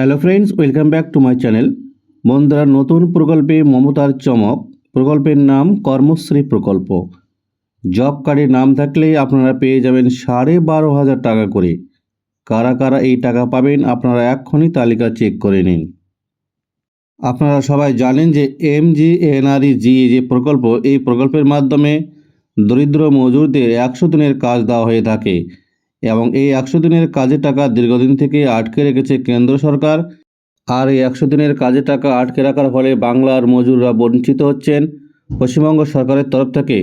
Hello friends welcome back to my channel বন্ধুরা নতুন প্রকল্পে মমতার চমক। প্রকল্পের নাম কর্মশ্রী প্রকল্প। জব কার্ডে নাম থাকলে আপনারা পেয়ে যাবেন সাড়ে বারো হাজার টাকা করে। কারা কারা এই টাকা পাবেন আপনারা এক্ষুনি তালিকা চেক করে নিন। আপনারা সবাই জানেন যে এম জি এনআরই জি যে প্রকল্প, এই প্রকল্পের মাধ্যমে দরিদ্র মজুরদের একশো দিনের কাজ দেওয়া হয়ে থাকে। এবং এই একশো দিনের কাজের টাকা দীর্ঘদিন থেকে আটকে রেখেছে কেন্দ্র সরকার। আর এই একশো দিনের কাজের টাকা আটকে রাখার ফলে বাংলার মজুররা বঞ্চিত হচ্ছেন। পশ্চিমবঙ্গ সরকারের তরফ থেকে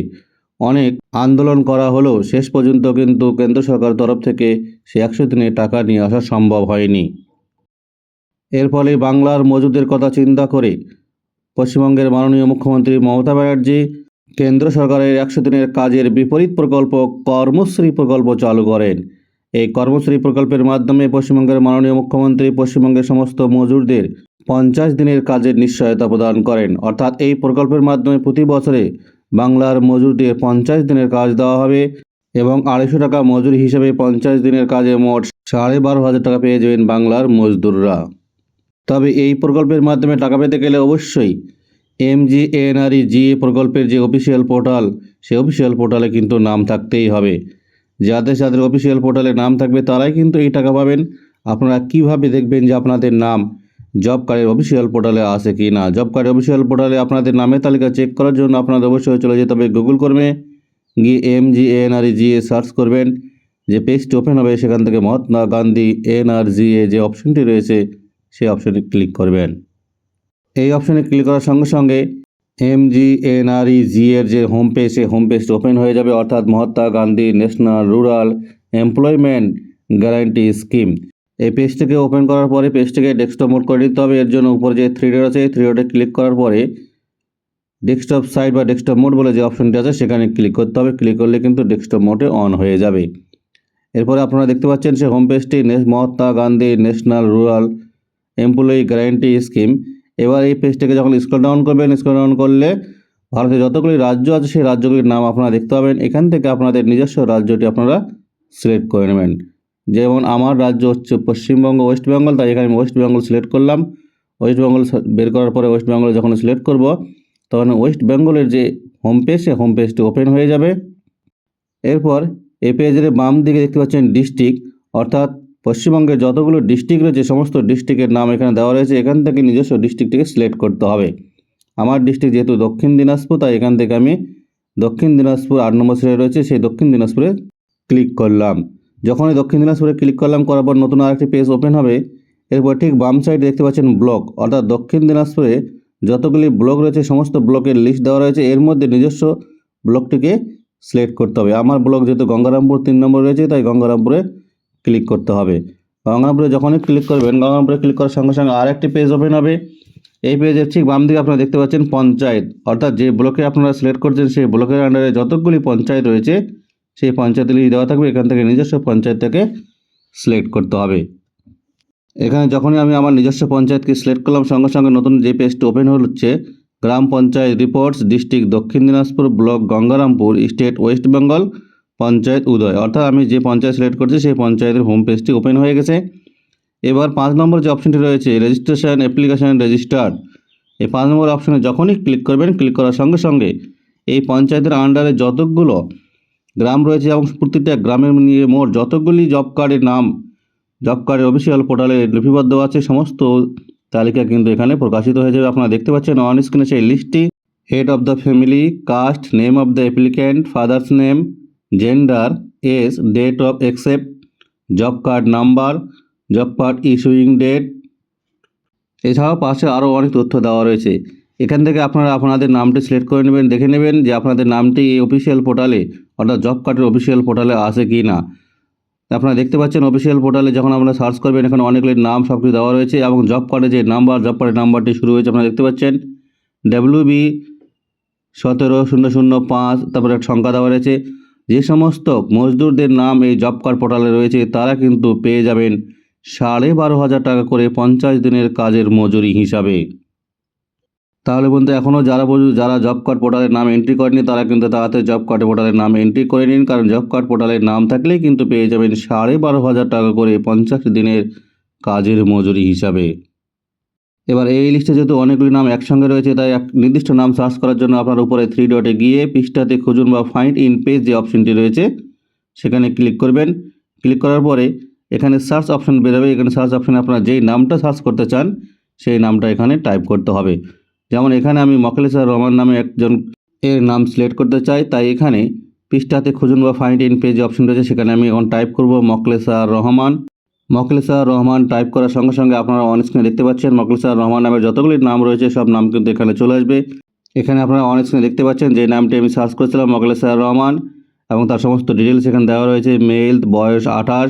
অনেক আন্দোলন করা হলেও শেষ পর্যন্ত কিন্তু কেন্দ্র সরকারের তরফ থেকে সে একশো দিনের টাকা নিয়ে আসা সম্ভব হয়নি। এর ফলে বাংলার মজুরদের কথা চিন্তা করে পশ্চিমবঙ্গের মাননীয় মুখ্যমন্ত্রী মমতা ব্যানার্জি কেন্দ্র সরকারের একশো দিনের কাজের বিপরীত প্রকল্প কর্মশ্রী প্রকল্প চালু করেন। এই কর্মশ্রী প্রকল্পের মাধ্যমে পশ্চিমবঙ্গের মাননীয় মুখ্যমন্ত্রী পশ্চিমবঙ্গের সমস্ত মজুরদের পঞ্চাশ দিনের কাজের নিশ্চয়তা প্রদান করেন। অর্থাৎ এই প্রকল্পের মাধ্যমে প্রতি বছরে বাংলার মজুরদের পঞ্চাশ দিনের কাজ দেওয়া হবে এবং আড়াইশো টাকা মজুরি হিসেবে পঞ্চাশ দিনের কাজে মোট সাড়ে বারো হাজার টাকা পেয়ে যাবেন বাংলার মজদুররা। তবে এই প্রকল্পের মাধ্যমে টাকা পেতে গেলে অবশ্যই এমজি এনআরই জি প্রকল্পের যে অফিসিয়াল পোর্টাল, সে অফিসিয়াল পোর্টালে কিন্তু নাম থাকতেই হবে। যাদের যাদের অফিসিয়াল পোর্টালে নাম থাকবে, তারাই কিন্তু এই টাকা পাবেন। আপনারা কীভাবে দেখবেন যে আপনাদের নাম, জব কার্ডের অফিসিয়াল পোর্টালে আসে কি না? জব কার্ডের অফিসিয়াল পোর্টালে আপনাদের নামের তালিকা চেক করার জন্য আপনাদের অবশ্যই চলে যেতে হবে গুগল কর্মে। গিয়ে M G NRE G A search করবেন। যে পেজটি ওপেন হবে, সেখান থেকে মহাত্মা গান্ধী এনআরজি এ যে অপশনটি রয়েছে সেই অপশনে ক্লিক করবেন। এই অপশনে ক্লিক করার সঙ্গে সঙ্গে এম জি এনআরই জি এর যে হোম পেজ সেই হোম পেজটি ওপেন হয়ে যাবে, অর্থাৎ Mahatma Gandhi national rural employment guarantee scheme এই পেজটিকে ওপেন করার পরে পেজটিকে ডেস্কটপ মোড করে নিতে হবে। এর জন্য উপরে যে থ্রি ডট আছে থ্রি ডটে ক্লিক করার পরে ডেস্কটপ সাইড বা ডেস্কটপ মোড বলে যে অপশনটি আছে, সেখানে ক্লিক করতে হবে। ক্লিক করলে কিন্তু ডেস্কটপ মোডে অন হয়ে যাবে। এরপরে আপনারা দেখতে পাচ্ছেন, সে হোম পেজটি Mahatma Gandhi national rural employee guarantee scheme এবার এই পেজটাকে যখন স্ক্রল ডাউন করবেন স্ক্রল ডাউন করলে ভারতের যতগুলি রাজ্য আছে, সেই রাজ্যগুলির নাম আপনারা দেখতে পাবেন। এখান থেকে আপনাদের নিজস্ব রাজ্যটি আপনারা সিলেক্ট করে নেবেন। যেমন আমার রাজ্য হচ্ছে পশ্চিমবঙ্গ ওয়েস্ট বেঙ্গল তাই এখানে আমি ওয়েস্ট বেঙ্গল সিলেক্ট করলাম। ওয়েস্ট বেঙ্গল বের করার পরে ওয়েস্ট বেঙ্গল যখন সিলেক্ট করব, তখন ওয়েস্ট বেঙ্গলের যে হোম পেজ সে হোম পেজটি ওপেন হয়ে যাবে। এরপর এই পেজের বাম দিকে দেখতে পাচ্ছেন ডিস্ট্রিক্ট অর্থাৎ পশ্চিমবঙ্গের যতগুলো ডিস্ট্রিক্ট রয়েছে, সমস্ত ডিস্ট্রিক্টের নাম এখানে দেওয়া রয়েছে। এখান থেকে নিজস্ব ডিস্ট্রিক্টটিকে সিলেক্ট করতে হবে। আমার ডিস্ট্রিক্ট যেহেতু দক্ষিণ দিনাজপুর, তাই এখান থেকে আমি দক্ষিণ দিনাজপুর আট নম্বর সিটে রয়েছে। সেই দক্ষিণ দিনাজপুরে ক্লিক করলাম। যখনই দক্ষিণ দিনাজপুরে ক্লিক করলাম, করার পর নতুন আরেকটি পেজ ওপেন হবে। এরপর ঠিক বাম সাইডে দেখতে পাচ্ছেন ব্লক অর্থাৎ দক্ষিণ দিনাজপুরে যতগুলি ব্লক রয়েছে, সমস্ত ব্লকের লিস্ট দেওয়া রয়েছে। এর মধ্যে নিজস্ব ব্লকটিকে সিলেক্ট করতে হবে। আমার ব্লক যেহেতু গঙ্গারামপুর তিন নম্বর রয়েছে, তাই গঙ্গারামপুরে ক্লিক করতে হবে। গঙ্গারামপুরে যখনই ক্লিক করবেন গঙ্গারামপুরে ক্লিক করার সঙ্গে সঙ্গে আর একটি পেজ ওপেন হবে। এই পেজের ঠিক বাম দিকে আপনারা দেখতে পাচ্ছেন পঞ্চায়েত। অর্থাৎ যে ব্লকে আপনারা সিলেক্ট করছেন, সেই ব্লকের আন্ডারে যতগুলি পঞ্চায়েত রয়েছে, সেই পঞ্চায়েতগুলি দেওয়া থাকবে। এখান থেকে নিজস্ব পঞ্চায়েতটাকে সিলেক্ট করতে হবে। এখানে যখনই আমি আমার নিজস্ব পঞ্চায়েতকে সিলেক্ট করলাম, সঙ্গে সঙ্গে নতুন যে পেজটি ওপেন হচ্ছে, গ্রাম panchayat reports district Dakshin Dinajpur block Gangarampur state West Bengal panchayat Uday. অর্থাৎ আমি যে পঞ্চায়েত সিলেক্ট করছি, সেই পঞ্চায়েতের হোম পেজটি ওপেন হয়ে গেছে। এবার পাঁচ নম্বর যে অপশনটি রয়েছে রেজিস্ট্রেশন অ্যাপ্লিকেশন রেজিস্টার্ড এই পাঁচ নম্বর অপশনে যখনই ক্লিক করবেন ক্লিক করার সঙ্গে সঙ্গে এই পঞ্চায়েতের আন্ডারে যতগুলো গ্রাম রয়েছে এবং প্রতিটা গ্রামের নিয়ে মোট যতগুলি জব কার্ডের নাম জব কার্ডের অফিসিয়াল পোর্টালে লিপিবদ্ধ আছে, সমস্ত তালিকা কিন্তু এখানে প্রকাশিত হয়ে যাবে। আপনারা দেখতে পাচ্ছেন অন স্ক্রিনে সেই লিস্টটি head of the family caste name of the applicant father's name gender age date of accept job card number job card issuing date এছাড়াও পাশে আরও অনেক তথ্য দেওয়া রয়েছে। এখান থেকে আপনারা আপনাদের নামটি সিলেক্ট করে নেবেন, দেখে নেবেন যে আপনাদের নামটি এই অফিসিয়াল পোর্টালে অর্থাৎ জব কার্ডের অফিসিয়াল পোর্টালে আসে কি না আপনারা দেখতে পাচ্ছেন অফিসিয়াল পোর্টালে যখন আপনারা সার্চ করবেন, এখানে অনেকগুলি নাম সব কিছু দেওয়া রয়েছে এবং জব কার্ডে যে নাম্বার জব কার্ডের নাম্বারটি শুরু হয়েছে, আপনারা দেখতে পাচ্ছেন। ডাব্লিউ বি সতেরো শূন্য শূন্য পাঁচ, তারপরে একটা সংখ্যা দেওয়া রয়েছে। যে সমস্ত মজদুরদের নাম এই জব কার্ড পোর্টালে রয়েছে, তারা কিন্তু পেয়ে যাবেন সাড়ে বারো হাজার টাকা করে পঞ্চাশ দিনের কাজের মজুরি হিসাবে। তাহলে বন্ধু এখনও যারা যারা জব কার্ড পোর্টালের নাম এন্ট্রি করেনি তারা কিন্তু তাড়াতাড়ি জব কার্ড পোর্টালের নাম এন্ট্রি করে নিন, কারণ জব কার্ড পোর্টালের নাম থাকলেই কিন্তু পেয়ে যাবেন সাড়ে বারো হাজার টাকা করে পঞ্চাশ দিনের কাজের মজুরি হিসাবে। এবার এই লিস্টে যেহেতু অনেকগুলি নাম একসঙ্গে রয়েছে, তাই এক নির্দিষ্ট নাম সার্চ করার জন্য আপনার উপরে থ্রি ডটে গিয়ে পৃষ্ঠাতে খুঁজুন বা ফাইন্ড ইন পেজ যে অপশনটি রয়েছে, সেখানে ক্লিক করবেন। ক্লিক করার পরে এখানে সার্চ অপশন বেরোবে। এখানে সার্চ অপশনে আপনারা যেই নামটা সার্চ করতে চান, সেই নামটা এখানে টাইপ করতে হবে। যেমন এখানে আমি মকলেসার রহমান নামে একজন এর নাম সিলেক্ট করতে চাই, তাই এখানে পৃষ্ঠাতে খুঁজুন বা ফাইন্ড ইন পেজ অপশন রয়েছে, সেখানে আমি এখন টাইপ করব মকলেসার রহমান। মকলেসার রহমান টাইপ করার সঙ্গে সঙ্গে আপনারা অন স্ক্রিনে দেখতে পাচ্ছেন মকলেসার রহমান নামের যতগুলি নাম রয়েছে সব নাম কিন্তু এখানে চলে আসবে এখানে আপনারা অন স্ক্রিনে দেখতে পাচ্ছেন যে নামটি আমি সার্চ করেছিলাম মকলেসার রহমান এবং তার সমস্ত ডিটেলস এখানে দেওয়া রয়েছে মেল বয়স আঠাশ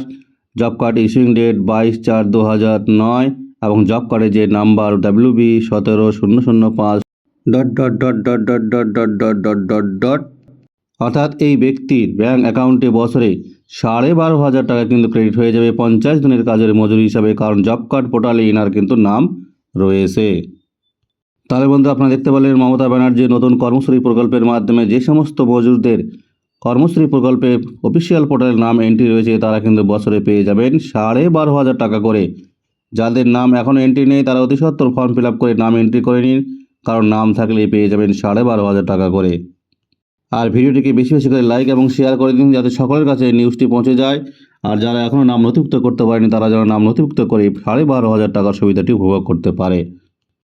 জব কার্ড ইস্যুইং ডেট বাইশ চার দু হাজার নয় এবং জব কার্ডে যে নাম্বার ডাব্লিউ বি সতেরো শূন্য শূন্য পাঁচ dot dot dot dot dot dot dot dot dot dot dot অর্থাৎ এই ব্যক্তির ব্যাঙ্ক অ্যাকাউন্টে বছরে সাড়ে বারো হাজার টাকা কিন্তু ক্রেডিট হয়ে যাবে পঞ্চাশ দিনের কাজের মজুরি হিসাবে, কারণ জব কার্ড পোর্টালে ইনার কিন্তু নাম রয়েছে। তাহলে বন্ধু আপনারা দেখতে পেলেন মমতা ব্যানার্জি নতুন কর্মশ্রী প্রকল্পের মাধ্যমে যে সমস্ত মজুরদের কর্মশ্রী প্রকল্পে অফিসিয়াল পোর্টালের নাম এন্ট্রি রয়েছে, তারা কিন্তু বছরে পেয়ে যাবেন সাড়ে বারো হাজার টাকা করে। যাদের নাম এখনও এন্ট্রি নেই, তারা অতি সত্তর ফর্ম ফিল করে নাম এন্ট্রি করে নিন, কারণ নাম থাকলেই পেয়ে যাবেন সাড়ে বারো হাজার টাকা করে। আর ভিডিওটিকে বেশি বেশি করে লাইক এবং শেয়ার করে দিন যাতে সকলের কাছে নিউজটি পৌঁছে যায়। আর যারা এখনও নাম নথিভুক্ত করতে পারেনি, তারা যেন নাম নথিভুক্ত করে সাড়ে বারো হাজার টাকার সুবিধাটি উপভোগ করতে পারে।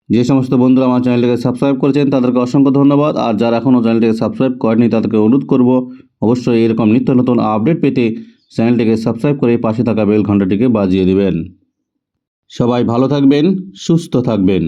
যে সমস্ত বন্ধুরা আমার চ্যানেলটিকে সাবস্ক্রাইব করেছেন, তাদেরকে অসংখ্য ধন্যবাদ। আর যারা এখনও চ্যানেলটিকে সাবস্ক্রাইব করেনি তাদেরকে অনুরোধ করব, অবশ্যই এরকম নিত্য নতুন আপডেট পেতে চ্যানেলটিকে সাবস্ক্রাইব করে পাশে থাকা বেল ঘন্টাটিকে বাজিয়ে দিবেন। সবাই ভালো থাকবেন, সুস্থ থাকবেন।